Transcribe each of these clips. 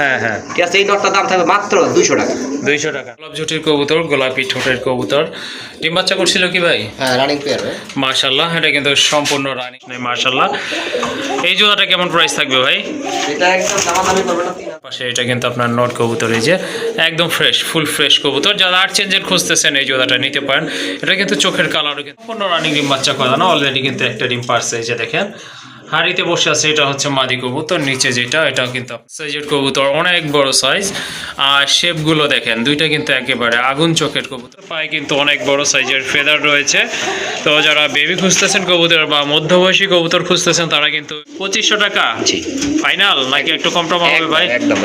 হ্যাঁ হ্যাঁ। ঠিক আছে এই নটটার দাম থাকবে মাত্র দুইশো টাকা। দুইশো টাকা। গোলাপ ঝুটির কবুতর গোলাপি ঠোঁটের কবুতর। ডিম বাচ্চা করছিল কি ভাই? হ্যাঁ রানিং পেয়ার মার্শাল্লাহ এটা কিন্তু সম্পূর্ণ রানিং এই জোড়াটা কেমন প্রাইস থাকবে ভাই? এটা একদম দামাদামি করবে না পাশে এটা কিন্তু আপনার নট কবুতর এই যে একদম ফ্রেশ ফুল ফ্রেশ কবুতর। যারা আর চেঞ্জের খুঁজতেছেন এই জোড়াটা নিতে পারেন। এটা কিন্তু চোখের কালারও কিন্তু সম্পূর্ণ রানিং ডিম বাচ্চা করা না অলরেডি কিন্তু একটা ডিম পারছে এই যে দেখেন। হাড়িতে বসে আছে এটা হচ্ছে মাদি কবুতর নিচে যেটা এটা কিন্তু সাইজের কবুতর অনেক বড় সাইজ। আর শেপগুলো দেখেন দুইটা কিন্তু একেবারে আগুন চোখের কবুতর। পায়ে কিন্তু অনেক বড় সাইজের ফেদার রয়েছে। তো যারা বেবি খুঁজতেছেন কবুতর বা মধ্যবয়সী কবুতর খুঁজতেছেন তারা কিন্তু পঁচিশশো টাকা। জি। ফাইনাল নাকি একটু কম টম হবে ভাই? একদম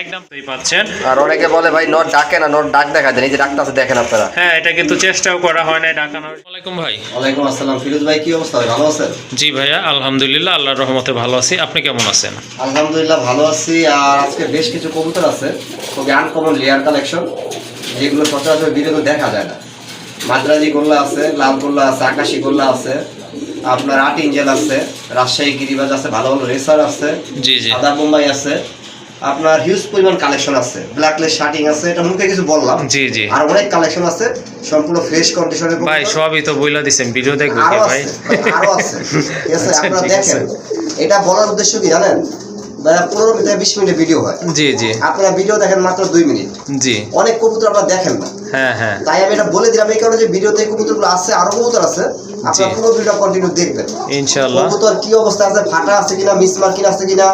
একদম তুই পাচ্ছেন। আর অনেকে বলে ভাই নট ডাকে না নট ডাক দেখা দেন এই যে ডাকটা আছে দেখেন আপনারা। হ্যাঁ এটা কিন্তু চেষ্টাও করা হয় না ডাকানোর। ওয়ালাইকুম ভাই। ওয়ালাইকুম আসসালাম ফিরোজ ভাই কি অবস্থা? ভালো আছেন? জি ভাইয়া আলহামদুলিল্লাহ। আল্লাহর রহমতে ভালো আছি। আপনি কেমন আছেন? আলহামদুলিল্লাহ ভালো আছি আর আজকে বেশ কিছু কবুতর আছে খুবই আনকমন লেয়ার কালেকশন যেগুলো সচরাচর ভিডিওতে দেখা যায় না। মাদ্রাজি গোল্লা আছে লাল গোল্লা আছে আকাশি গোল্লা আছে আপনার আট ইঞ্জেল আছে রাজশাহী গিরিবাজ আছে ভালো ভালো রেসার আছে জি জি। সাদা বোম্বাই আছে আপনার হিউজ পরিমাণ কালেকশন আছে ব্ল্যাকলেস শার্টিং আছে এটা মুখে কিছু বললাম। জি জি। আর অনেক কালেকশন আছে সম্পূর্ণ ফ্রেশ কন্ডিশনে ভাই সবই তো বইলা দিছেন ভিডিও আরও ভাই? আরও আছে। ঠিক আছে আচ্ছা, আপনারা দেখেন। এটা বলার উদ্দেশ্য কি জানেন? পনেরো মিনিট বিশ মিনিটের ভিডিও হয়। জি জি। আপনারা ভিডিও দেখেন মাত্র দুই মিনিট। জি। অনেক কবুতর আপনারা দেখেন না। হ্যাঁ হ্যাঁ। তাই আমি এটা বলে দিলাম এই কারণে যে ভিডিওতে কবুতরগুলো আছে আরও কবুতর আছে আপনারা। পুরো ভিডিও কন্টিনিউ দেখবেন। ইনশাআল্লাহ। কবুতর কি অবস্থা আছে ফাটা আছে কিনা মিসমার কিনা আছে কিনা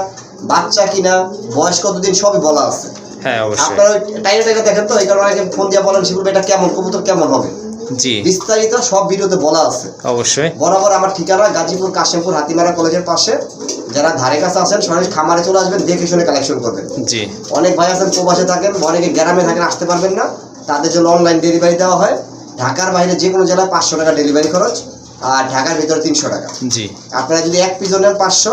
বাচ্চা কিনা বয়স কতদিন সবই বলা আছে। হ্যাঁ অবশ্যই। আপনারা ওই টাইনে টাইনে দেখেন তো এই কারণে অনেকে ফোন দিয়ে বলেন সেগুলো এটা কেমন? কবুতর কেমন হবে? জি। বিস্তারিত সব ভিডিওতে বলা আছে। অবশ্যই। বরাবর আমার ঠিকানা গাজীপুর কাশিমপুর হাতিমারা কলেজের পাশে। যারা ধারে কাছে আছেন সরাসরি খামারে চলে আসবেন দেখে শুনে কালেকশন করবেন। জি। অনেক ভাই আছেন প্রবাসে থাকেন অনেকে গ্রামে থাকেন আসতে পারবেন না। তাদের জন্য অনলাইন ডেলিভারি দেওয়া হয়। ঢাকার বাইরে যে কোনো জেলায় পাঁচশো টাকা ডেলিভারি খরচ আর ঢাকার ভিতরে তিনশো টাকা। জি। আপনারা যদি এক পিজন নেন পাঁচশো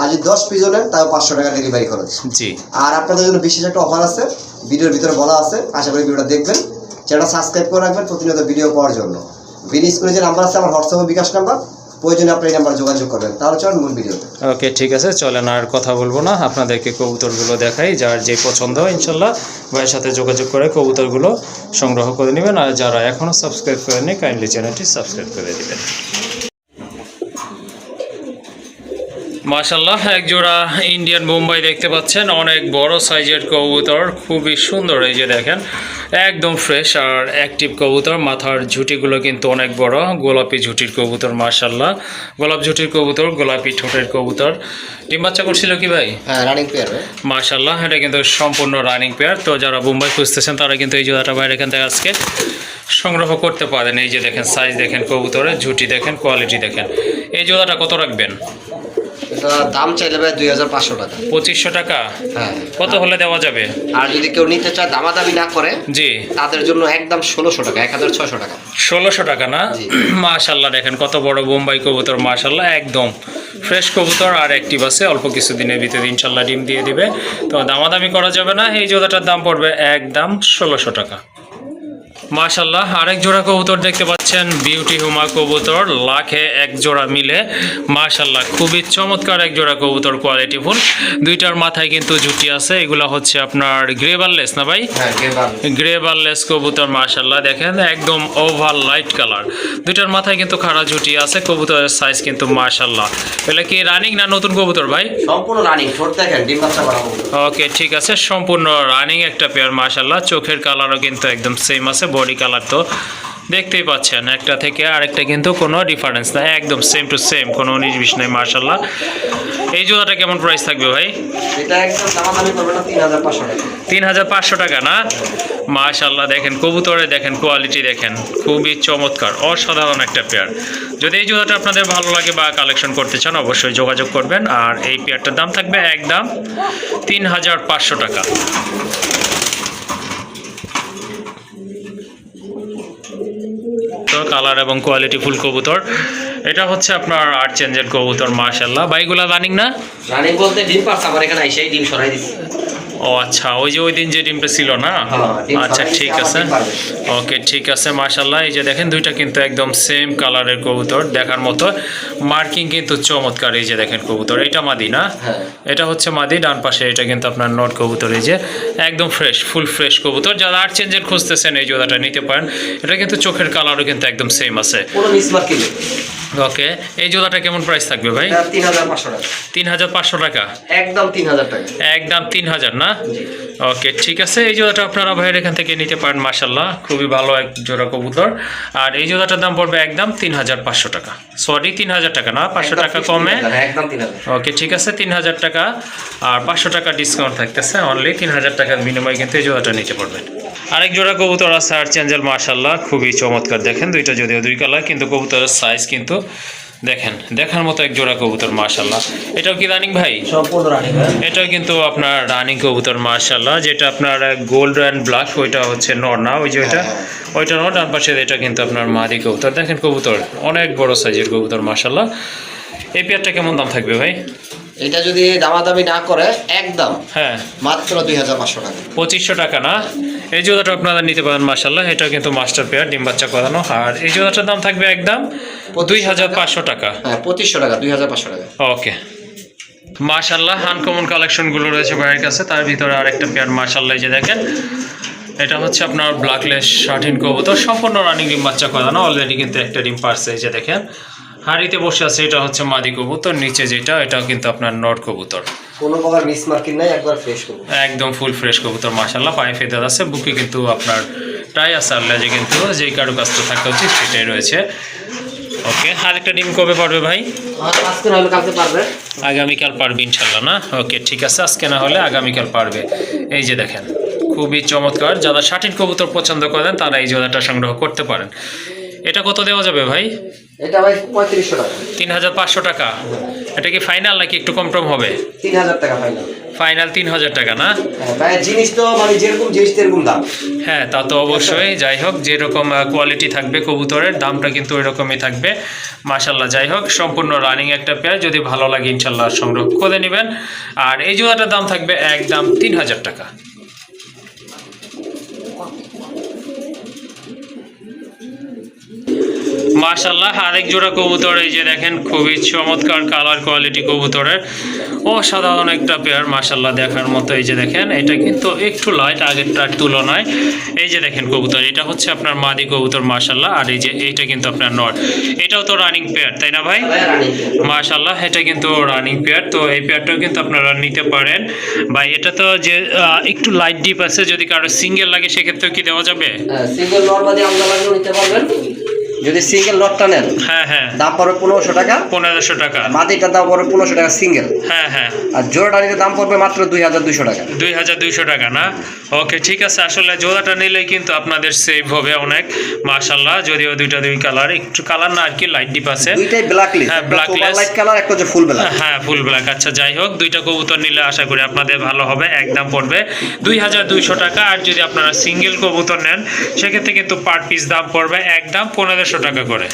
আর যদি দশ পিজন নেন তাও পাঁচশো টাকা ডেলিভারি খরচ। জি। আর আপনাদের জন্য বিশেষ একটা অফার আছে ভিডিওর ভিতরে বলা আছে আশা করি ভিডিওটা দেখবেন। চ্যানেলটা সাবস্ক্রাইব করে রাখবেন প্রতিনিয়ত ভিডিও পাওয়ার জন্য। ভিডিও স্ক্রিনে যে নাম্বার আছে আমার হোয়াটসঅ্যাপ বিকাশ নাম্বার প্রয়োজনে আপনি এই নাম্বার যোগাযোগ করবেন। তাহলে চলেন মূল ভিডিওতে ওকে ঠিক আছে চলেন আর কথা বলব না। আপনাদেরকে কবুতরগুলো দেখাই যার যে পছন্দ হয় ইনশাল্লাহ ভাইয়ের সাথে যোগাযোগ করে কবুতরগুলো সংগ্রহ করে নেবেন। আর যারা এখনও সাবস্ক্রাইব করেনি কাইন্ডলি চ্যানেলটি সাবস্ক্রাইব করে দিবেন। মাশাল্লাহ এক জোড়া ইন্ডিয়ান মুম্বাই দেখতে পাচ্ছেন। অনেক বড় সাইজের কবুতর খুবই সুন্দর এই যে দেখেন। একদম ফ্রেশ আর অ্যাক্টিভ কবুতর মাথার ঝুটিগুলো কিন্তু অনেক বড় গোলাপি ঝুটির কবুতর মাশাল্লাহ গোলাপ ঝুটির কবুতর গোলাপি ঠোঁটের কবুতর। ডিম বাচ্চা করছিল কি ভাই? হ্যাঁ রানিং পেয়ার মাশাল্লাহ এটা কিন্তু সম্পূর্ণ রানিং পেয়ার তো যারা মুম্বাই খুঁজতেছেন তারা কিন্তু এই জোড়াটা বাইরে এখান থেকে আজকে সংগ্রহ করতে পারেন। এই যে দেখেন সাইজ দেখেন কবুতরের ঝুটি দেখেন কোয়ালিটি দেখেন। এই জোড়াটা কত রাখবেন? দাম চাইলে ভাই দুই হাজার পাঁচশো টাকা। পঁচিশশো টাকা? হ্যাঁ। কত হলে দেওয়া যাবে? আর যদি কেউ নিতে চায় দামাদামি না করে জি। তাদের জন্য একদম ষোলোশো টাকা এক হাজার ছয়শো টাকা। ষোলোশো টাকা না। মাশাল্লাহ দেখেন কত বড় বোম্বাই কবুতর মাশাল্লাহ একদম। ফ্রেশ কবুতর আর অ্যাক্টিভ আছে অল্প কিছু দিনের ভিতরে ইনশাল্লাহ ডিম দিয়ে দিবে। তো দামাদামি করা যাবে না এই জোড়াটার দাম পড়বে একদম ষোলোশো টাকা। মাশাল্লাহ আরেক জোড়া কবুতর দেখতে পাচ্ছেন বিউটি হুমা কবুতর লাখে এক জোড়া মিলে। মাশাল্লাহ খুবই চমৎকার এক জোড়া কবুতর কোয়ালিটি ফুল। দুইটার মাথায় কিন্তু জুটি আছে এগুলা হচ্ছে আপনার গ্রেবারলেস না ভাই? হ্যাঁ গেবার কবুতর মাশাল্লাহ দেখেন একদম ওভার লাইট কালার দুইটার মাথায় কিন্তু খাড়া জুটি আছে কবুতরের সাইজ কিন্তু মাশাল্লাহ এটা কি রানিং না নতুন কবুতর ভাই? সম্পূর্ণ রানিং দেখেন ডিম বাচ্চা ওকে ঠিক আছে সম্পূর্ণ রানিং একটা পেয়ার মাশাল্লাহ চোখের কালারও কিন্তু একদম সেম আছে বডি কালার তো দেখতেই পাচ্ছেন একটা থেকে আরেকটা কিন্তু কোনো ডিফারেন্স না একদম সেম টু সেম কোনো উনিশ বিশ নাই মাশাল্লাহ এই জোড়াটা কেমন প্রাইস থাকবে ভাই? তিন হাজার পাঁচশো টাকা। না? মাশাল্লাহ দেখেন কবুতরে দেখেন কোয়ালিটি দেখেন খুবই চমৎকার অসাধারণ একটা পেয়ার যদি এই জোড়াটা আপনাদের ভালো লাগে বা কালেকশন করতে চান অবশ্যই যোগাযোগ করবেন আর এই পেয়ারটার দাম থাকবে একদম তিন হাজার পাঁচশো টাকা। কালার এবং কোয়ালিটি ফুল কবুতর। এটা হচ্ছে আপনার আর্ট চেঞ্জের কবুতর মাশাল্লাহ বাইগুলা রানিং না? রানিং বলতে ডিম পারছে আমার এখানে আইসে ডিম সরাই দিচ্ছে ও আচ্ছা ওই যে ওই দিন যে ডিমটা ছিল না? হ্যাঁ, আচ্ছা ঠিক আছে। ওকে ঠিক আছে মাশাল্লাহ এই যে দেখেন দুইটা কিন্তু একদম সেম কালারের কবুতর দেখার মতো। মার্কিং কিন্তু চমৎকার এই যে দেখেন কবুতর। এটা মাদি না? হ্যাঁ। এটা হচ্ছে মাদি ডান পাশে এটা কিন্তু আপনার নট কবুতর এই যে একদম ফ্রেশ ফুল ফ্রেশ কবুতর। যারা আর্ট চেঞ্জের খুঁজতেছেন এই জোড়াটা নিতে পারেন। এটা কিন্তু চোখের কালারও কিন্তু একদম সেম আছে। ওকে এই জোড়াটা কেমন প্রাইস থাকবে ভাই? তিন হাজার পাঁচশো টাকা। তিন হাজার পাঁচশো টাকা? একদম তিন হাজার টাকা। একদম তিন হাজার না? ওকে ঠিক আছে এই জোড়াটা আপনারা ভাইয়ের এখান থেকে নিতে পারেন মাসাল্লাহ খুবই ভালো এক জোড়া কবুতর। আর এই জোড়াটার দাম পড়বে একদম তিন হাজার পাঁচশো টাকা। সরি তিন হাজার টাকা না পাঁচশো টাকা কমে। 3000, একদম তিন হাজার। ওকে ঠিক আছে তিন হাজার টাকা। আর পাঁচশো টাকা ডিসকাউন্ট থাকতেছে অনলি তিন হাজার টাকার বিনিময়ে কিন্তু এই জোড়াটা নিতে পারবেন। আরেক জোড়া কবুতর আছে আর চেঞ্জেল মার্শাল্লাহ খুবই চমৎকার। দেখেন দুইটা যদিও দুই কালার কিন্তু কবুতরের সাইজ কিন্তু দেখেন দেখার মতো এক জোড়া কবুতর মার্শাল্লাহ এটাও কি রানিং ভাই? এটাও কিন্তু আপনার রানিং কবুতর মার্শাল্লাহ যেটা আপনার গোল্ড অ্যান্ড ব্ল্যাক ওইটা হচ্ছে নর না ওই যে ওইটা ওইটা নর ডান পাশে এটা কিন্তু আপনার মাদি কবুতর। দেখেন কবুতর অনেক বড় সাইজের কবুতর মার্শাল্লাহ এই পেয়ারটা কেমন দাম থাকবে ভাই? এটা যদি দামাদামি না করে একদম। হ্যাঁ। মাত্র দুই হাজার পাঁচশো টাকা। পঁচিশশো টাকা না? এই জোড়াটা আপনারা নিতে পারেন মার্শাল্লাহ এটা কিন্তু মাস্টার পেয়ার ডিম বাচ্চা করানো। আর এই জোড়াটার দাম থাকবে একদম দুই হাজার পাঁচশো টাকা। হ্যাঁ পঁচিশশো টাকা দুই হাজার পাঁচশো টাকা। ওকে। মাশাল্লাহ আনকমন কালেকশনগুলো রয়েছে ভাইয়ের কাছে। তার ভিতরে আরেকটা পেয়ার মাশাল্লাহ যে দেখেন। এটা হচ্ছে আপনার ব্ল্যাকলেস শার্টিন কবুতর। সম্পূর্ণ রানিং ডিম বাচ্চা করানো। অলরেডি কিন্তু একটা ডিম পারছে এই যে দেখেন। হাড়িতে বসে আছে এটা হচ্ছে মাদি কবুতর নিচে যেটা এটাও কিন্তু আপনার নট কবুতর। কোনো প্রকার মিস মার্কিং নাই একবার ফ্রেশ করব একদম ফুল ফ্রেশ কবুতর মাশাল্লাহ পায়ে ফেদার আছে বুকে কিন্তু আপনার টাই আছে আর লেজে কিন্তু যেই কারুকাজটা থাকা উচিত সেটাই রয়েছে। ওকে আরেকটা ডিম কবে পারবে ভাই? আজকে নাহলে কালকে পারবে। আগামীকাল পারবে ইনশাল্লাহ না? ওকে ঠিক আছে আজকে না হলে আগামীকাল পারবে। এই যে দেখেন খুবই চমৎকার যারা ষাটির কবুতর পছন্দ করেন তারা এই জোড়াটা সংগ্রহ করতে পারেন। এটা কত দেওয়া যাবে ভাই? এটা ভাই পঁয়ত্রিশশো টাকা। তিন হাজার পাঁচশো টাকা। এটা কি ফাইনাল নাকি একটু কম টম হবে? তিন হাজার টাকা ফাইনাল ফাইনাল তিন হাজার টাকা না? হ্যাঁ ভাই জিনিস তো মানে যেরকম জিনিস সেরকম দাম। হ্যাঁ তা তো অবশ্যই। যাই হোক যেরকম কোয়ালিটি থাকবে কবুতরের দামটা কিন্তু ওই রকমই থাকবে। মাশাল্লাহ যাই হোক সম্পূর্ণ রানিং একটা পেয়ার যদি ভালো লাগে ইনশাল্লাহ সংগ্রহ করে নেবেন। আর এই জোড়াটার দাম থাকবে একদম তিন হাজার টাকা। মাশাল্লাহ আরেক জোড়া কবুতর, এই যে দেখেন, খুবই চমৎকার কালার কোয়ালিটি কবুতরের। অসাধারণ একটা পেয়ার মাশাল্লাহ দেখার মতো, এই যে দেখেন, এটা কিন্তু একটু লাইট আগেরটার তুলনায়। এই যে দেখেন কবুতর, এটা হচ্ছে আপনার মাদি কবুতর মাশাল্লাহ আর এই যে এইটা কিন্তু আপনার নট এটাও তো রানিং পেয়ার তাই না ভাই? মাশাল্লাহ এটা কিন্তু রানিং পেয়ার তো এই পেয়ারটাও কিন্তু আপনারা নিতে পারেন। বা এটা তো যে একটু লাইট ডিপ আছে, যদি কারও সিঙ্গেল লাগে, সেক্ষেত্রেও কি দেওয়া যাবে? সিঙ্গেল লট বাদে আমরা নিতে পারবেন। যদি সিঙ্গেল লটটা নেন হ্যাঁ হ্যাঁ। দাম পড়বে পনেরোশো টাকা। পনেরোশো টাকা। মাটিটার দাম পড়বে পনেরোশো টাকা সিঙ্গেল হ্যাঁ হ্যাঁ। আর জোড়াটা দাম পড়বে মাত্র দুই হাজার দুইশো টাকা। দুই হাজার দুইশো টাকা না? ওকে ঠিক আছে। আসলে জোড়াটা নিলেই কিন্তু আপনাদের সেভ হবে অনেক মাশাল্লাহ যদিও দুইটা দুই কালার একটু কালার না আর কি লাইট ডিপ আছে। দুইটাই ব্ল্যাক লিস্ট হ্যাঁ, list। লাইট কালার একটা হচ্ছে ফুল ব্ল্যাক হ্যাঁ ফুল ব্ল্যাক আচ্ছা যাই হোক দুইটা কবুতর নিলে আশা করি আপনাদের ভালো হবে একদম পড়বে। দুই হাজার দুইশো টাকা আর যদি আপনারা সিঙ্গেল কবুতর নেন সেক্ষেত্রে কিন্তু পার পিস দাম পড়বে একদম পনেরোশো টাকা করে।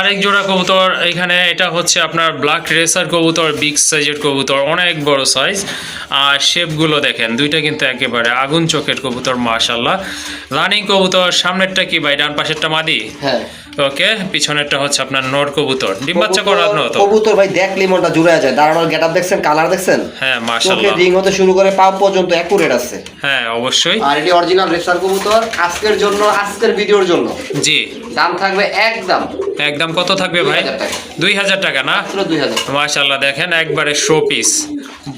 আরেক জোড়া কবুতর, এখানে এটা হচ্ছে আপনার ব্ল্যাক রেসার কবুতর বিগ সাইজের কবুতর, অনেক বড় সাইজ আর শেপগুলো দেখেন, দুইটা কিন্তু একেবারে আগুন চোখের কবুতর মাশাল্লাহ রানিং কবুতর, সামনেরটা কি ভাই, ডান পাশেরটা মাদি? হ্যাঁ। ওকে পিছনেরটা হচ্ছে আপনার নর কবুতর। ডিম বাচ্চা করানো তো? কবুতর ভাই দেখলি মনটা জুড়ে যায় দাঁড়ানোর গেটআপ দেখছেন? কালার দেখছেন? হ্যাঁ চোখে মাশাল্লাহ রিং হতে শুরু করে পা পর্যন্ত অ্যাকুরেট আছে। হ্যাঁ অবশ্যই। আর এটি অরিজিনাল রেসার কবুতর। আজকের জন্য আজকের ভিডিওর জন্য। জি। দাম থাকবে একদম। একদম কত থাকবে ভাই? 2000 টাকা। দুই হাজার টাকা না? মাশাল্লাহ দেখেন একবারে শো পিস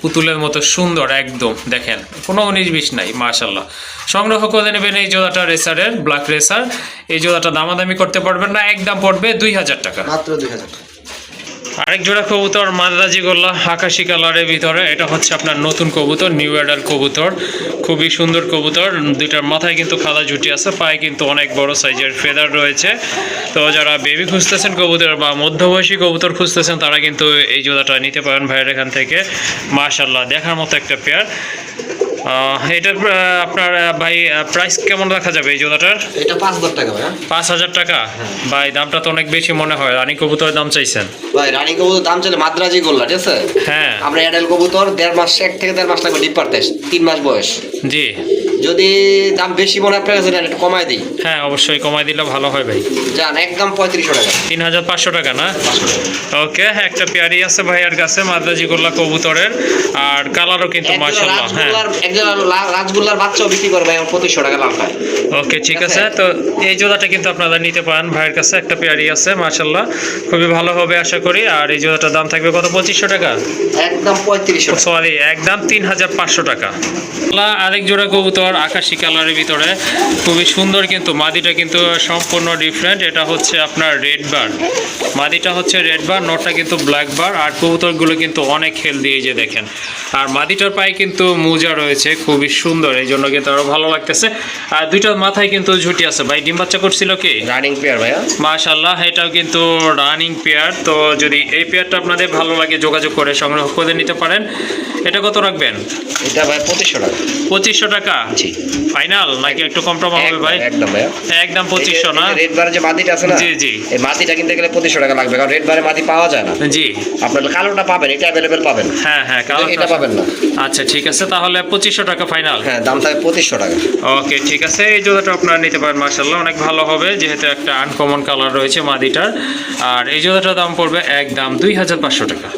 পুতুলের মতো সুন্দর একদম, দেখেন, কোনো উনিশ বিশ নাই মার্শাল্লাহ সংগ্রহ করে নেবেন এই জোড়াটা রেসারের ব্ল্যাক রেসার। এই জোড়াটা দামাদামি করতে পারবেন না, একদম পড়বে দুই হাজার টাকা। মাত্র দুই হাজার আরেক জোড়া কবুতর মাদ্রাজি গোল্লা, আকাশি কালারের ভিতরে। এটা হচ্ছে আপনার নতুন কবুতর নিউ অ্যাডাল কবুতর। খুবই সুন্দর কবুতর, দুইটার মাথায় কিন্তু খাদা জুটি আছে, পায়ে কিন্তু অনেক বড় সাইজের ফেদার রয়েছে। তো যারা বেবি খুঁজতেছেন কবুতর বা মধ্যবয়সী কবুতর খুঁজতেছেন, তারা কিন্তু এই জোড়াটা নিতে পারেন ভাইয়ের এখান থেকে। মাশাল্লাহ দেখার মতো একটা পেয়ার এটার আপনার ভাই প্রাইস কেমন রাখা যাবে এই জোড়াটার? এটা পাঁচ হাজার টাকা ভাই হ্যাঁ? পাঁচ হাজার টাকা? ভাই দামটা তো অনেক বেশি মনে হয়। রানী কবুতরের দাম চাইছেন। ভাই রানী কবুতর দাম চাইলে মাদ্রাজি গোল্লা ঠিক আছে? হ্যাঁ। আমরা এডাল কবুতর দেড় মাস এক থেকে দেড় মাস লাগবে ডিপ পারতে তিন মাস বয়স। জি। যদি দাম বেশি মনে আপনার কাছে একটু কমায় দিই। হ্যাঁ অবশ্যই কমাই দিলে ভালো হয় ভাই। যান একদম পঁয়ত্রিশশো টাকা। তিন হাজার পাঁচশো টাকা না? ওকে একটা পেয়ারি আছে ভাইয়ার কাছে মাদ্রাজি গোল্লা কবুতরের। আর কালারও কিন্তু একজন হ্যাঁ। রাজগোল্লার একজন লা- বাচ্চাও বিক্রি করে ভাই আমার পঁচিশশো টাকা লাভ পায় ওকে ঠিক আছে। তো এই জোড়াটা কিন্তু আপনারা নিতে পারেন ভাইয়ের কাছে একটা পেয়ারি আছে মাশাল্লাহ খুবই ভালো হবে আশা করি। আর এই জোড়াটার দাম থাকবে কত পঁচিশশো টাকা? একদম পঁয়ত্রিশশো সরি একদম তিন হাজার পাঁচশো টাকা। আরেক জোড়া কবুতর আকাশি কালারের ভিতরে। খুবই সুন্দর কিন্তু মাদিটা কিন্তু সম্পূর্ণ ডিফারেন্ট এটা হচ্ছে আপনার রেড বার মাদিটা হচ্ছে রেড বার নটটা কিন্তু ব্ল্যাক বার আর কবুতরগুলো কিন্তু অনেক হেলদি এই যে দেখেন। আর মাদিটার পায়ে কিন্তু মোজা রয়েছে খুবই সুন্দর। এই জন্য কিন্তু আরও ভালো লাগতেছে। আর দুইটার মাথায় কিন্তু ঝুটি আছে। ভাই ডিম বাচ্চা করছিল কি? রানিং পেয়ার ভাইয়া। মাশাল্লাহ এটাও কিন্তু রানিং পেয়ার তো যদি এই পেয়ারটা আপনাদের ভালো লাগে যোগাযোগ করে সংগ্রহ করে নিতে পারেন। এটা কত রাখবেন? এটা ভাই পঁচিশশো টাকা। পঁচিশশো টাকা? জি ফাইনাল নাকি একটু কম টম হবে একদম, ভাই? একদম না? রেড বারে যে মাটিটা আছে না জি, জি। এই মাটিটা কিনতে গেলে টাকা লাগবে কারণ রেড বারে মাটি পাওয়া যায় না। জি। আপনার কালোটা পাবেন এটা পাবেন। হ্যাঁ হ্যাঁ এটা পাবেন না। আচ্ছা ঠিক আছে তাহলে পঁচিশশো টাকা ফাইনাল হ্যাঁ দাম থাকে পঁচিশশো টাকা। ওকে ঠিক আছে এই জোড়াটা আপনারা নিতে পারেন অনেক ভালো হবে যেহেতু একটা আনকমন কালার রয়েছে মাদিটার আর এই জোড়াটার দাম পড়বে একদম দুই হাজার পাঁচশো টাকা।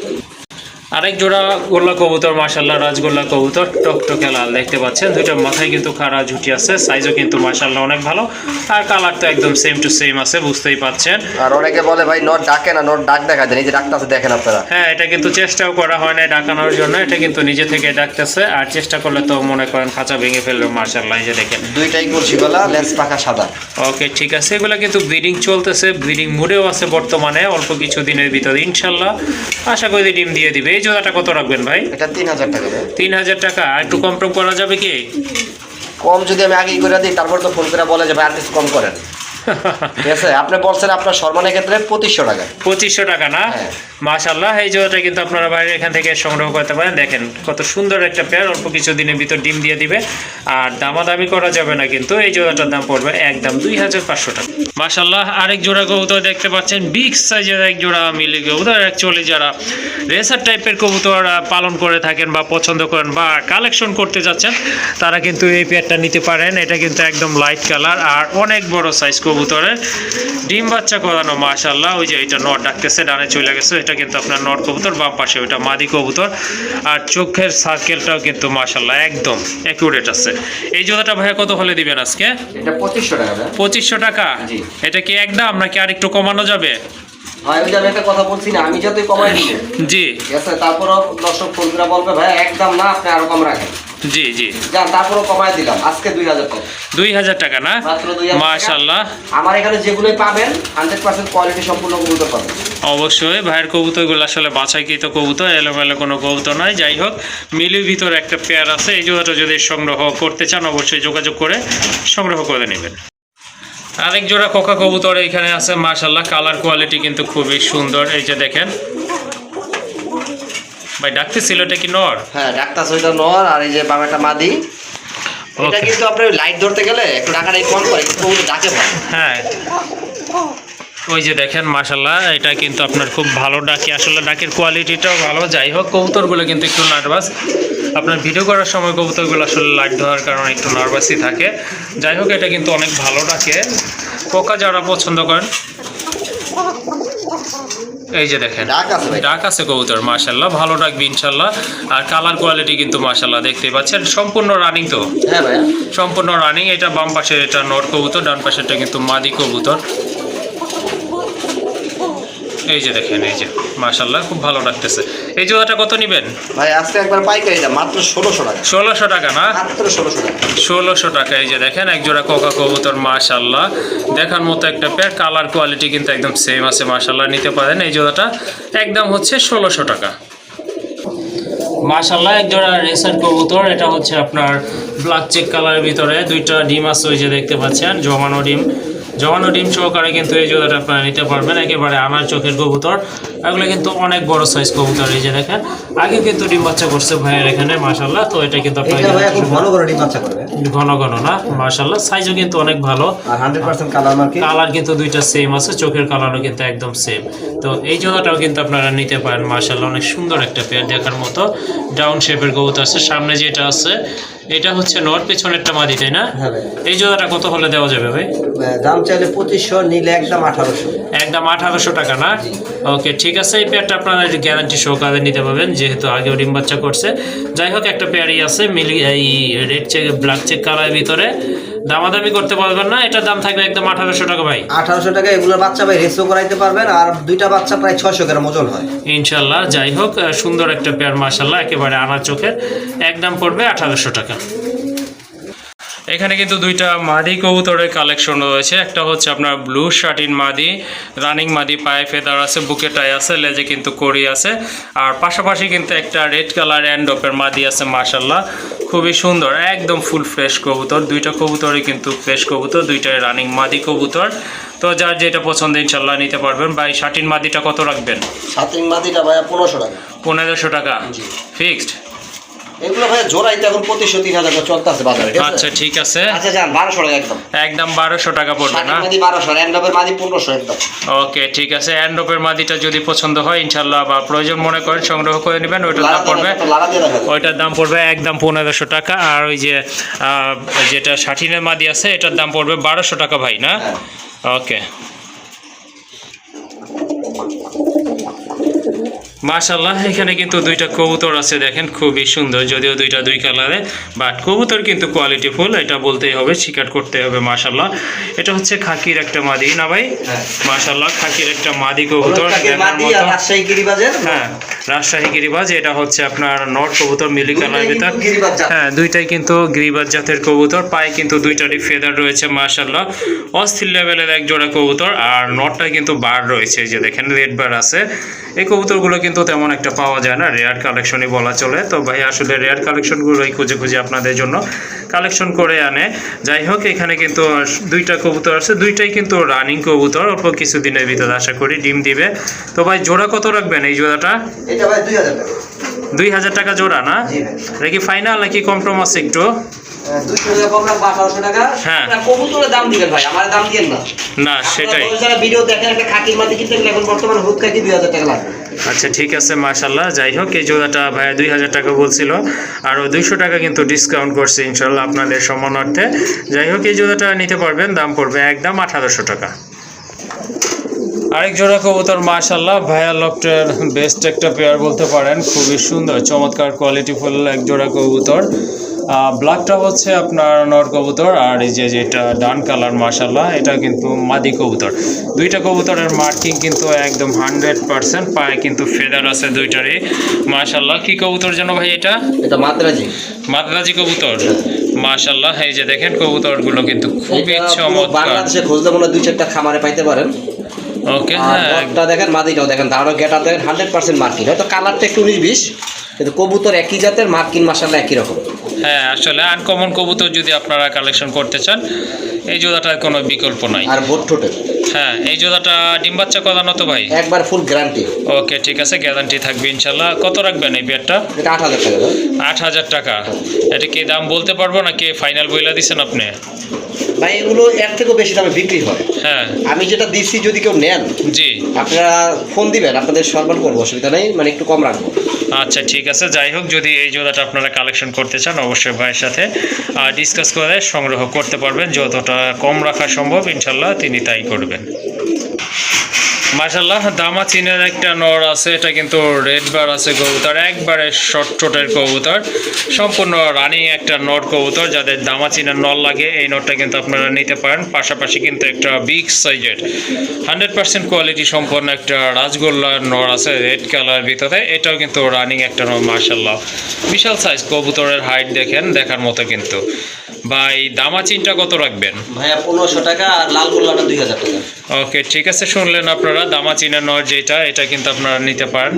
আরেক জোড়া গোল্লা কবুতর মার্শাল্লাহ রাজগোল্লা কবুতর টকটকে লাল দেখতে পাচ্ছেন। দুইটার মাথায় কিন্তু খাড়া ঝুটি আছে সাইজও কিন্তু মার্শাল্লাহ অনেক ভালো। আর কালার তো একদম সেম টু সেম আছে বুঝতেই পাচ্ছেন। আর অনেকে বলে ভাই নট ডাকে না নট ডাক দেখা দেন এই যে ডাকটা দেখেন আপনারা। হ্যাঁ এটা কিন্তু চেষ্টাও করা হয় না ডাকানোর জন্য এটা কিন্তু নিজে থেকে ডাকতেছে আর চেষ্টা করলে তো মনে করেন খাঁচা ভেঙে ফেলবে মার্শাল্লাহ এই যে দেখেন। দুইটাই কলসি গলা লেন্স পাখা সাদা। ওকে ঠিক আছে এগুলো কিন্তু ব্রিডিং চলতেছে ব্রিডিং মুডেও আছে বর্তমানে অল্প কিছু দিনের ভিতরে ইনশাল্লাহ আশা করি ডিম দিয়ে দিবে জোড়াটা কত রাখবেন ভাই? এটা তিন হাজার টাকা তিন হাজার টাকা। আর একটু কম টম করা যাবে কি? কম যদি আমি আগেই করে দিই তারপর তো ফোন করে বলে যাবে আর কিছু কম করেন। ঠিক আছে? আপনি বলছেন আপনার সম্মানের ক্ষেত্রে পঁচিশশো টাকা। পঁচিশশো টাকা না? হ্যাঁ। মাশাল্লাহ এই জোড়াটা কিন্তু আপনারা বাইরে এখান থেকে সংগ্রহ করতে পারেন। দেখেন, কত সুন্দর একটা পেয়ার অল্প কিছু দিনের ভিতর ডিম দিয়ে দিবে। আর দামাদামি করা যাবে না কিন্তু, এই জোড়াটার দাম পড়বে একদম দুই হাজার পাঁচশো টাকা। মাশাল্লাহ আরেক জোড়া কবুতর দেখতে পাচ্ছেন, বিগ সাইজের এক জোড়া মিলি কবুতর। অ্যাকচুয়ালি যারা রেসার টাইপের কবুতর পালন করে থাকেন বা পছন্দ করেন বা কালেকশন করতে যাচ্ছেন, তারা কিন্তু এই পেয়ারটা নিতে পারেন। এটা কিন্তু একদম লাইট কালার আর অনেক বড় সাইজ কবুতরের। ডিম বাচ্চা করানো মাশাল্লাহ ওই যে এটা নট ডাকতেছে, ডানে চলে গেছে, এটা কিন্তু আপনার নট কবুতর বাম পাশে ওইটা মাদি কবুতর। আর চোখের সার্কেলটাও কিন্তু মাসাল্লাহ একদম অ্যাকুরেট আছে। এই জোড়াটা ভাইয়া কত হলে দিবেন আজকে? এটা পঁচিশশো টাকা পঁচিশশো টাকা? জি। এটা কি একদম নাকি আর একটু কমানো যাবে? ভাই ওই যে আমি একটা কথা বলছি না আমি যতই কমাই দিই জি। ঠিক আছে? তারপরও দর্শক ফোন বলবে ভাই একদম না আপনি আরও কম রাখেন। জি জি। যান তারপরও কমাই দিলাম। আজকে দুই হাজার টাকা। দুই হাজার টাকা না? মাত্র দুই মাশাল্লাহ আমার এখানে যেগুলোই পাবেন হান্ড্রেড পার্সেন্ট কোয়ালিটি সম্পূর্ণ কবুতর পাবেন। অবশ্যই ভাইয়ের কবুতরগুলো আসলে বাছাইকৃত কবুতর এলোমেলো কোনো কবুতর নয় যাই হোক মিলির ভিতরে একটা পেয়ার আছে এই জোড়াটা যদি সংগ্রহ করতে চান অবশ্যই যোগাযোগ করে সংগ্রহ করে নেবেন। আরেক জোড়া কোকা কবুতর এখানে আছে মাশাল্লাহ কালার কোয়ালিটি কিন্তু খুবই সুন্দর। এই যে দেখেন। ভাই ডাকতেছিল এটা কি নর? হ্যাঁ ডাক্তার ওইটা নর আর এই যে বাবাটা মাদি। এটা কিন্তু আপনি লাইট ধরতে গেলে একটু ডাকাটা কম করে কিন্তু ডাকে ভালো। হ্যাঁ। ওই যে দেখেন মাশাল্লাহ এটা কিন্তু আপনার খুব ভালো ডাকি। আসলে ডাকের কোয়ালিটিটাও ভালো। যাই হোক কবুতরগুলো কিন্তু একটু নার্ভাস আপনার ভিডিও করার সময় কবুতরগুলো আসলে লাইট ধরার কারণে একটু নার্ভাসই থাকে। যাই হোক এটা কিন্তু অনেক ভালো ডাকে। পোকা যারা পছন্দ করেন এই যে দেখেন ডাক আছে ডাক আছে কবুতর মাশাল্লাহ ভালো ডাকবি ইনশাল্লাহ আর কালার কোয়ালিটি কিন্তু মাশাল্লাহ দেখতে পাচ্ছেন। সম্পূর্ণ রানিং তো? হ্যাঁ ভাইয়া। সম্পূর্ণ রানিং এটা বাম পাশে এটা নর কবুতর ডান পাশেরটা কিন্তু মাদি কবুতর। এই যে দেখেন এই যে। মাশাল্লাহ খুব ভালো লাগতেছে এই জোড়াটা কত নেবেন? ভাই আজকে একবার পাইকারি দাম মাত্র ষোলোশো টাকা। ষোলোশো টাকা না? মাত্র ষোলোশো টাকা। ষোলোশো টাকা এই যে দেখেন এক জোড়া কোকা কবুতর মাশাল্লাহ দেখার মতো একটা পেয়ার কালার কোয়ালিটি কিন্তু একদম সেম আছে মাশাল্লাহ নিতে পারেন। এই জোড়াটা একদম হচ্ছে ষোলোশো টাকা। মাশাল্লাহ এক জোড়া রেসার কবুতর এটা হচ্ছে আপনার ব্ল্যাক চেক কালারের ভিতরে। দুইটা ডিম আছে ওই যে দেখতে পাচ্ছেন জমানো ডিম। জমানো ডিম সহকারে কিন্তু এই জোড়াটা আপনারা নিতে পারবেন। একেবারে আমার চোখের কবুতর। এগুলো কিন্তু অনেক বড় সাইজ কবুতর এই যে দেখেন। আগে কিন্তু ডিম বাচ্চা করছে ভাইয়ের এখানে মাসাল্লাহ তো এটা কিন্তু আপনারা ঘন ঘন ডিম বাচ্চা করবে। ঘন ঘন না মাসাল্লাহ সাইজও কিন্তু অনেক ভালো। কালার কিন্তু দুইটা সেম আছে চোখের কালারও কিন্তু একদম সেম তো এই জোড়াটাও কিন্তু আপনারা নিতে পারেন মার্শাল্লাহ অনেক সুন্দর একটা পেয়ার দেখার মতো। ডাউন শেপের কবুতর আছে। সামনে যেটা আছে এটা হচ্ছে নর পেছনেরটা মাদি তাই না? হ্যাঁ এই জোড়াটা কত হলে দেওয়া যাবে ভাই দাম চাইলে পঁচিশশো নিলে একদম আঠারোশো। একদম আঠারোশো টাকা না? ওকে ঠিক আছে এই পেয়ারটা আপনারা গ্যারান্টি সহকারে নিতে পারবেন যেহেতু আগেও ডিম বাচ্চা করছে। যাই হোক একটা পেয়ারই আছে মিলি এই রেড চেক ব্ল্যাক চেক কালারের ভিতরে। দামাদামি করতে পারবেন না এটার দাম থাকবে একদম আঠারোশো টাকা ভাই। আঠারোশো টাকা এগুলোর বাচ্চা ভাই রেসও করাইতে পারবেন আর দুইটা বাচ্চা প্রায় ছয়শো গ্রাম ওজন হয়। ইনশাল্লাহ যাই হোক সুন্দর একটা পেয়ার মার্শাল্লাহ একেবারে আনার চোখের একদম পড়বে আঠারোশো টাকা। এখানে কিন্তু দুইটা মাদি কবুতরের কালেকশন রয়েছে। একটা হচ্ছে আপনার ব্লু শার্টিন মাদি রানিং মাদি পায়ে ফেদার আছে বুকে টাই আছে লেজে কিন্তু কড়ি আছে। আর পাশাপাশি কিন্তু একটা রেড কালার অ্যান্ডপের মাদি আছে মার্শাল্লাহ খুবই সুন্দর একদম ফুল ফ্রেশ কবুতর। দুইটা কবুতরই কিন্তু ফ্রেশ কবুতর দুইটাই রানিং মাদি কবুতর। তো যার যেটা পছন্দ ইনশাল্লাহ নিতে পারবেন। ভাই এই শার্টিন মাদিটা কত রাখবেন? সাতিং মাদিটা ভাইয়া পনেরোশো টাকা। পনেরোশো টাকা। ফিক্সড এগুলো জোড়াইতে এখন পঁচিশশো তিন হাজার করে চলতে বাজারে আচ্ছা ঠিক আছে। আচ্ছা যান বারোশো টাকা একদম। একদম বারোশো টাকা পড়বে না? মাদি বারোশো মাদি পনেরোশো একদম। ওকে ঠিক আছে। অ্যান্ড্রপের মাদিটা যদি পছন্দ হয় ইনশাল্লাহ বা প্রয়োজন মনে করেন সংগ্রহ করে নেবেন ওইটার দাম পড়বে ওইটার দাম পড়বে একদম পনেরোশো টাকা। আর ওই যে যেটা ষাটিনের মাদি আছে এটার দাম পড়বে বারোশো টাকা ভাই না? হ্যাঁ। ওকে। মাশাল্লাহ এখানে কিন্তু দুইটা কবুতর আছে দেখেন খুবই সুন্দর। যদিও দুইটা দুই কালারে বাট কবুতর কিন্তু কোয়ালিটি ফুল এটা বলতেই হবে স্বীকার করতে হবে মাশাল্লাহ এটা হচ্ছে খাকির একটা মাদি না ভাই? হ্যাঁ। মাশাল্লাহ খাকির একটা মাদি কবুতর হ্যাঁ রাজশাহী গিরিবাজ এটা হচ্ছে আপনার নট কবুতর মিলি কালার ভিতর। হ্যাঁ দুইটাই কিন্তু গিরিবাজ জাতের কবুতর পায়ে কিন্তু দুইটারই ফেদার রয়েছে মাশাল্লাহ অস্থির লেভেলের এক জোড়া কবুতর আর নটটা কিন্তু বার রয়েছে যে দেখেন রেড বার আছে। এই কবুতরগুলো কিন্তু তেমন একটা পাওয়া যায় না। রেয়ার কালেকশনই বলা চলে। তো ভাই আসলে রেয়ার কালেকশনগুলোই খুঁজে খুঁজে আপনাদের জন্য কালেকশন করে আনে। যাই হোক এখানে কিন্তু দুইটা কবুতর আছে। দুইটাই কিন্তু রানিং কবুতর। অল্প কিছুদিনের ভিতরে আশা করি ডিম দিবে। তো ভাই জোড়া কত রাখবেন এই জোড়াটা? এটা ভাই দুই হাজার টাকা। দুই হাজার টাকা জোড়া না? এটা কি ফাইনাল নাকি কম টম আছে একটু? হ্যাঁ। দিয়েন না। সেটাই। ভিডিও দেখেন একটা খাকির মাদি কিনতে এখন বর্তমান হুদ খাকি দুই হাজার টাকা লাগবে। আচ্ছা ঠিক আছে মাশাল্লাহ যাই হোক, এই জোড়াটা ভাইয়া দুই হাজার টাকা বলছিল। আর ও দুইশো টাকা কিন্তু ডিসকাউন্ট করছে ইনশাল্লাহ আপনাদের সম্মানার্থে। যাই হোক, এই জোড়াটা নিতে পারবেন, দাম পড়বে একদম আঠারোশো টাকা। আরেক জোড়া কবুতর মাশাল্লাহ ভাইয়া লকটের বেস্ট একটা পেয়ার বলতে পারেন। খুবই সুন্দর, চমৎকার কোয়ালিটিফুল এক জোড়া কবুতর। ব্ল্যাকটা হচ্ছে আপনার নর কবুতর আর এই যে যেটা ডান কালার মাশাল্লাহ এটা কিন্তু মাদি কবুতর। দুইটা কবুতরের মার্কিং কিন্তু একদম হান্ড্রেড পার্সেন্ট পায়ে কিন্তু ফেদার আছে দুইটারই। মাশাল্লাহ কি কবুতর যেন ভাই এটা? এটা মাদ্রাজি। মাদ্রাজি কবুতর। মাশাল্লাহ এই যে দেখেন কবুতরগুলো কিন্তু খুবই চমৎকার। বাংলাদেশে খুঁজলে মনে দুই চারটা খামারে পাইতে পারেন। ওকে হ্যাঁ নটটা দেখেন মাদিটাও দেখেন দাঁড়ানো গেটার দেখেন হান্ড্রেড পার্সেন্ট মার্কিন হয়তো কালারটা একটু উনিশ বিশ কিন্তু কবুতর একই জাতের মার্কিন মাসাল্লাহ একই রকম। হ্যাঁ আসলে আনকমন কবুতর যদি আপনারা কালেকশন করতে চান এই জোড়াটার কোনো বিকল্প নাই। আর হ্যাঁ এই জোড়াটা ডিম বাচ্চা তো ভাই। একবার ফুল গ্যারান্টি ওকে ঠিক আছে গ্যারান্টি থাকবে ইনশাল্লাহ। কত রাখবেন এই পেয়ারটা এটা আট হাজার টাকা। আট হাজার টাকা। এটা কি দাম বলতে পারব নাকি ফাইনাল বইলা দিছেন আপনি? ভাই এগুলো এর থেকেও বেশি দামে বিক্রি হয়। হ্যাঁ। আমি যেটা দিচ্ছি যদি কেউ নেন জি। আপনারা ফোন দিবেন আপনাদের সম্মান করব অসুবিধা নেই মানে একটু কম রাখব। আচ্ছা ঠিক আছে। যাই হোক, যদি এই জোড়াটা আপনারা কালেকশন করতে চান, অবশ্যই ভাইয়ের সাথে ডিসকাস করে সংগ্রহ করতে পারবেন। যতটা কম রাখা সম্ভব ইনশাল্লাহ তিনি তাই করবেন। মাশাল্লাহ দামা চিনের একটা নর আছে, এটা কিন্তু রেড বার আছে কবুতর, একবারে শর্ট টোটের কবুতর, সম্পূর্ণ রানিং একটা নর কবুতর, যাদের দামা চিনের নর লাগে, এই নরটা কিন্তু আপনারা নিতে পারেন, পাশাপাশি কিন্তু একটা বিগ সাইজের। হান্ড্রেড পার্সেন্ট কোয়ালিটি সম্পন্ন একটা রাজগোল্লার নর আছে, রেড কালার ভিতরে, এটাও কিন্তু রানিং একটা নর মার্শাল্লাহ বিশাল সাইজ কবুতরের হাইট দেখেন, দেখার মতো কিন্তু। এই দামাচিনটা কত রাখবেন? ভাইয়া পনেরোশো টাকা আর লাল গোল্লাটা দুই হাজার টাকা। ওকে ঠিক আছে শুনলেন আপনারা দামাচিনা নর যেটা এটা কিন্তু আপনারা নিতে পারেন।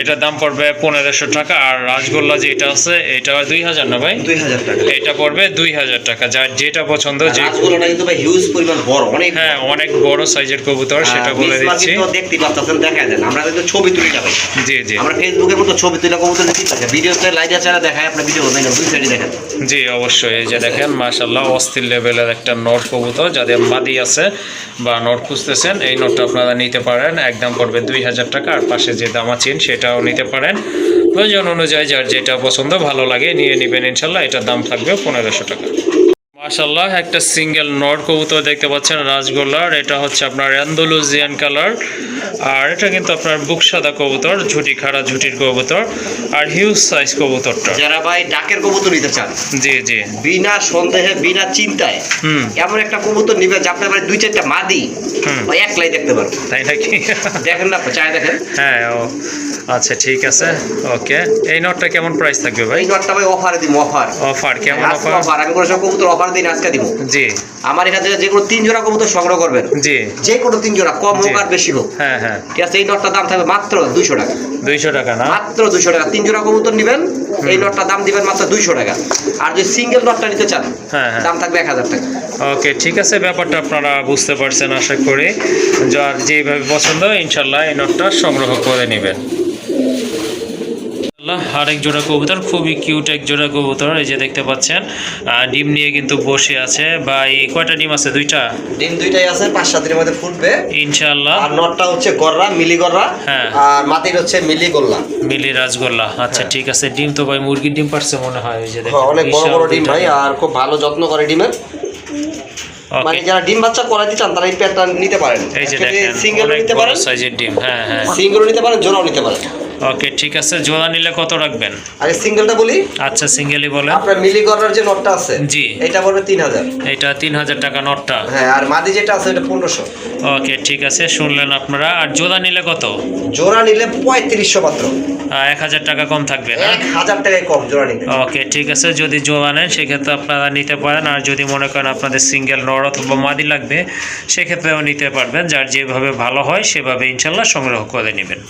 এটার দাম পড়বে পনেরোশো টাকা আর রাসগোল্লা যেটা আছে এটা দুই হাজার না ভাই? দুই হাজার টাকা। এটা পড়বে দুই হাজার টাকা যার যেটা পছন্দ যে কিন্তু ভাই হিউজ পরিমাণ বড় অনেক হ্যাঁ অনেক বড় সাইজের কবুতর সেটা বলে দিচ্ছি। দেখতে পাচ্ছেন দেখা দেন। আমরা কিন্তু ছবি তুলি ভাই। জি জি। আমরা ফেসবুকের মতো ছবি তুলে কবুতর দিতে ভিডিওতে লাইটে চালা দেখায় আপনার ভিডিও দুই সাইডে দেখেন। জি অবশ্যই এই যে দেখেন। মাশাল্লাহ অস্থির লেভেলের একটা নট কবুতর, যাদের মাদি আছে বা নট খুঁজতেছেন, এই নটটা আপনারা নিতে পারেন। একদম পড়বে দুই হাজার টাকা, আর পাশে যে দাম আছেন সেটাও নিতে পারেন। প্রয়োজন অনুযায়ী যার যেটা পছন্দ, ভালো লাগে, নিয়ে নেবেন ইনশাল্লাহ এটার দাম থাকবে পনেরোশো টাকা। মাশাল্লাহ একটা সিঙ্গেল নট কবুতর দেখতে পাচ্ছেন রাজগোল্লার এটা হচ্ছে আপনার অ্যান্ডোলুজিয়ান কালার আর এটা কিন্তু আপনার বুক সাদা কবুতর ঝুটি খাড়া ঝুটির কবুতর আর হিউজ সাইজ কবুতরটা। যারা ভাই ডাকের কবুতর নিতে চান জি জি। বিনা সন্দেহে বিনা চিন্তায় এমন একটা কবুতর নিবে যে আপনার দুই চারটা মাদি। বা একলাই দেখতে পারবেন তাই নাকি? দেখেন না চাই দেখেন। হ্যাঁ ও আচ্ছা ঠিক আছে ওকে। এই নোটটা কেমন প্রাইস থাকবে ভাই? এই নটটা ভাই অফারে দিব অফার অফার কেমন অফার আমি কোনো সব কবুতর অফার দিন আজকে দিব। জি। আমার এখান থেকে যে কোনো তিন জোড়া কবুতর সংগ্রহ করবেন। জি। যে কোনো তিন জোড়া কম হোক আর বেশি হোক। হ্যাঁ হ্যাঁ। ঠিক আছে এই নটটার দাম থাকবে মাত্র দুইশো টাকা। দুইশো টাকা না? মাত্র দুইশো টাকা। তিন জোড়া কবুতর নেবেন এই নটটার দাম দিবেন মাত্র দুইশো টাকা। আর যদি সিঙ্গেল নটটা নিতে চান হ্যাঁ, হ্যাঁ। দাম থাকবে এক হাজার টাকা। ওকে ঠিক আছে ব্যাপারটা আপনারা বুঝতে পারছেন আশা করি। যার যেভাবে পছন্দ ইনশাল্লাহ এই নোটটা সংগ্রহ করে নেবেন। আল্লাহ, আরেক জোড়া কবুতর খুবই কিউট এক জোড়া কবুতর এই যে দেখতে পাচ্ছেন। ডিম নিয়ে কিন্তু বসে আছে। বা এই কয়টা ডিম আছে? দুইটা? ডিম দুইটাই আছে পাঁচ সাত দিনের মধ্যে ফুটবে। ইনশাল্লাহ আর নটটা হচ্ছে গররা মিলি গররা হ্যাঁ। আর মাটির হচ্ছে মিলি গোল্লা মিলি রাজগোল্লা। আচ্ছা হ্যাঁ। ঠিক আছে। ডিম তো ভাই মুরগির ডিম পারছে মনে হয় এই যে দেখেন, হ্যাঁ, অনেক বড় বড় ডিম ভাই আর খুব ভালো যত্ন করে ডিমের। মানে যারা ডিম বাচ্চা করাইতে চান তারা এই প্যাডটা নিতে পারেন। এই যে দেখেন সিঙ্গেল নিতে পারেন। সাইজের ডিম। হ্যাঁ হ্যাঁ। সিঙ্গেল নিতে পারেন জোড়াও নিতে পারেন। ওকে ঠিক আছে। জোড়া নিলে কত রাখবেন? আর সিঙ্গেলটা বলি। আচ্ছা সিঙ্গেলই বলেন। আপনার মিলি গররার যে নটটা আছে জি। এটা পড়বে তিন হাজার। এটা তিন হাজার টাকা নটটা। হ্যাঁ আর মাদি যেটা আছে এটা পনেরোশো। ওকে ঠিক আছে শুনলেন আপনারা। আর জোড়া নিলে কত? জোড়া নিলে পঁয়ত্রিশশো মাত্র। এক হাজার টাকা কম থাকবে না? এক হাজার টাকায় কম জোড়া নিতে ওকে ঠিক আছে যদি জোড়া নেন সেক্ষেত্রে আপনারা নিতে পারেন। আর যদি মনে করেন আপনাদের সিঙ্গেল নর অথবা মাদি লাগবে সেক্ষেত্রেও নিতে পারবেন। যার যেভাবে ভালো হয় সেভাবে ইনশাল্লাহ সংগ্রহ করে নেবেন।